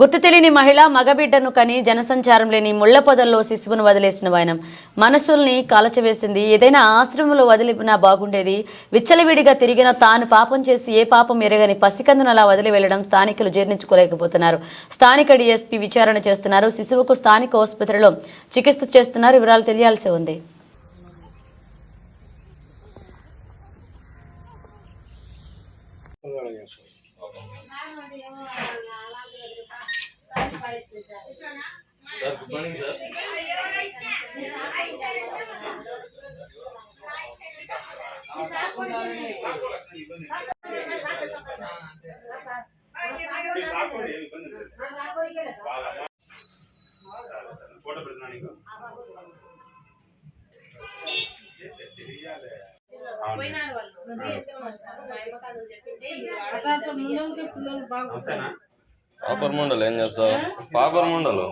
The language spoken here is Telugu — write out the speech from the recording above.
గుర్తు తెలియని మహిళ మగబిడ్డను కని జనసంచారం లేని ముళ్ళ పొదల్లో శిశువును వదిలేసిన వాయనం మనసుల్ని కాలచవేసింది. ఏదైనా ఆశ్రమంలో వదిలినా బాగుండేది. విచ్చలవిడిగా తిరిగిన తాను పాపం చేసి ఏ పాపం ఎరగని పసికందును అలా వదిలి వెళ్ళడం స్థానికులు జీర్ణించుకోలేకపోతున్నారు. స్థానిక డీఎస్పీ విచారణ చేస్తున్నారు. శిశువుకు స్థానిక ఆసుపత్రిలో చికిత్స చేస్తున్నారు. వివరాలు తెలియాల్సి ఉంది. sir good morning sir photo పెడుతున్నా నీకు నమస్తేనా పాపర్ ముండలు ఏం చేస్తావు? పాపర్ ముండలు?